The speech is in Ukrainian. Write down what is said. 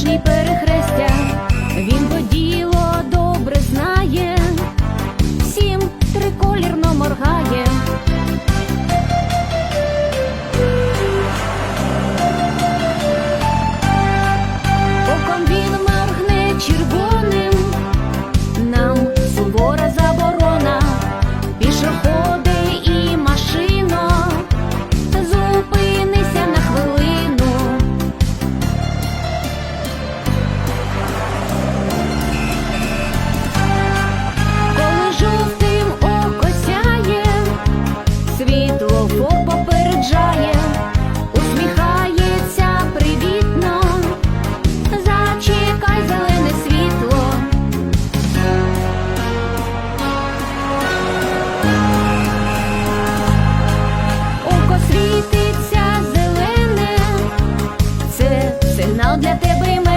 кожній перехрестя. Він сигнал для тебе.